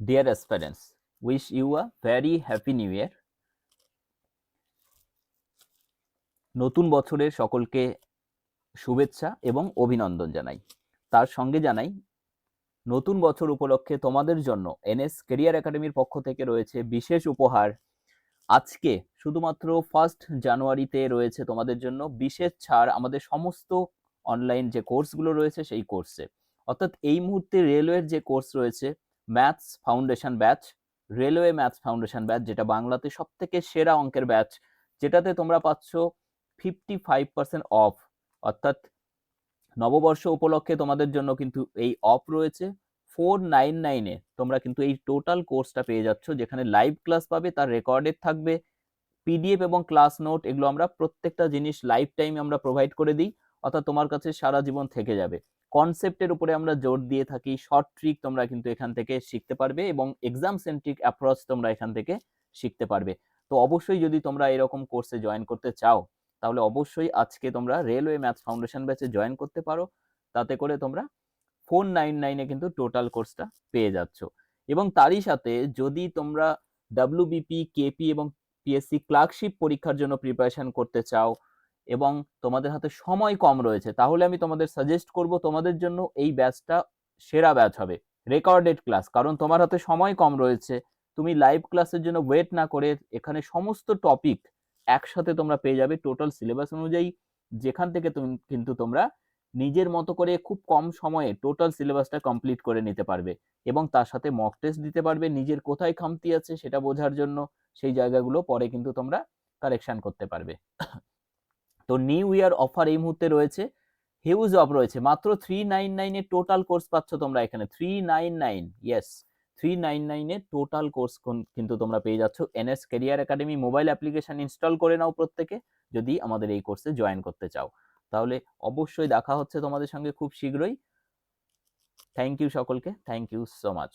Dear aspirants wish you a very happy new year নতুন বছরের সকলকে শুভেচ্ছা এবং অভিনন্দন জানাই। তার সঙ্গে জানাই, নতুন বছর উপলক্ষে তোমাদের জন্য এনএস কেরিয়ার একাডেমির পক্ষ থেকে রয়েছে বিশেষ উপহার। আজকে শুধুমাত্র ফার্স্ট জানুয়ারিতে রয়েছে তোমাদের জন্য বিশেষ ছাড়। আমাদের সমস্ত অনলাইন যে কোর্সগুলো রয়েছে সেই কোর্সে অর্থাৎ এই মুহূর্তে রেলওয়ের যে কোর্স রয়েছে maths foundation batch, railway maths foundation batch, যেটা বাংলাতে সব থেকে সেরা অঙ্কের ব্যাচ, যেটাতে তোমরা পাচ্ছ ফিফটি ফাইভ পার্সেন্ট অফ অর্থাৎ নববর্ষ উপলক্ষে তোমাদের জন্য কিন্তু এই অফ রয়েছে। ফোর নাইন নাইনে তোমরা কিন্তু এই টোটাল কোর্সটা পেয়ে যাচ্ছ, যেখানে লাইভ ক্লাস পাবে, তার রেকর্ডেড থাকবে পিডিএফ এবং ক্লাস নোট এগুলো আমরা প্রত্যেকটা জিনিস লাইফ টাইম আমরা প্রোভাইড করে দিই, অর্থাৎ তোমার কাছে সারা জীবন থেকে যাবে। কনসেপ্টের উপরে আমরা জোর দিয়ে থাকি শর্ট ট্রিক তোমরা কিন্তু এখান থেকে শিখতে পারবে এবং এক্সাম সেন্ট্রিক অ্যাপ্রোচ তোমরা এখান থেকে শিখতে পারবে। তো অবশ্যই যদি তোমরা এরকম কোর্সে জয়েন করতে চাও, তাহলে অবশ্যই আজকে তোমরা রেলওয়ে ম্যাথ ফাউন্ডেশন ব্যাচে জয়েন করতে পারো। তাতে করে তোমরা ফোর নাইন নাইনে কিন্তু টোটাল কোর্সটা পেয়ে যাচ্ছ। এবং তারই সাথে যদি তোমরা ডাব্লিউবিপি কেপি এবং পিএসসি ক্লার্কশিপ পরীক্ষার জন্য প্রিপারেশন করতে চাও এবং তোমাদের হাতে সময় কম রয়েছে, তাহলে আমি তোমাদের সাজেস্ট করব তোমাদের জন্য এই ব্যাচটা সেরা ব্যাচ হবে রেকর্ডেড ক্লাস কারণ তোমার হাতে সময় কম রয়েছে, তুমি লাইভ ক্লাসের জন্য ওয়েট না করে এখানে সমস্ত টপিক একসাথে তোমরা পেয়ে যাবে টোটাল সিলেবাস অনুযায়ী যেখান থেকে তুমি, কিন্তু তোমরা নিজের মতো করে খুব কম সময়ে টোটাল সিলেবাসটা কমপ্লিট করে নিতে পারবে এবং তার সাথে মক টেস্ট দিতে পারবে, নিজের কোথায় খামতি আছে সেটা বোঝার জন্য, সেই জায়গাগুলো পরে কিন্তু তোমরা কারেকশন করতে পারবে। তো নিউ ইয়ার অফার এই মুহূর্তে রয়েছে। হিউজ অফ রয়েছে। মাত্র থ্রি নাইন নাইনে টোটাল কোর্স পাচ্ছ তোমরা এখানে। Three nine nine yes three nine নাইনে টোটাল কোর্স কিন্তু তোমরা পেয়ে যাচ্ছ। NS career academy mobile application install করে নাও প্রত্যেকে। যদি আমাদের এই কোর্সে জয়েন করতে চাও। তাহলে অবশ্যই দেখা হচ্ছে তোমাদের সঙ্গে খুব শীঘ্রই। থ্যাংক ইউ সকলকে। Thank you so much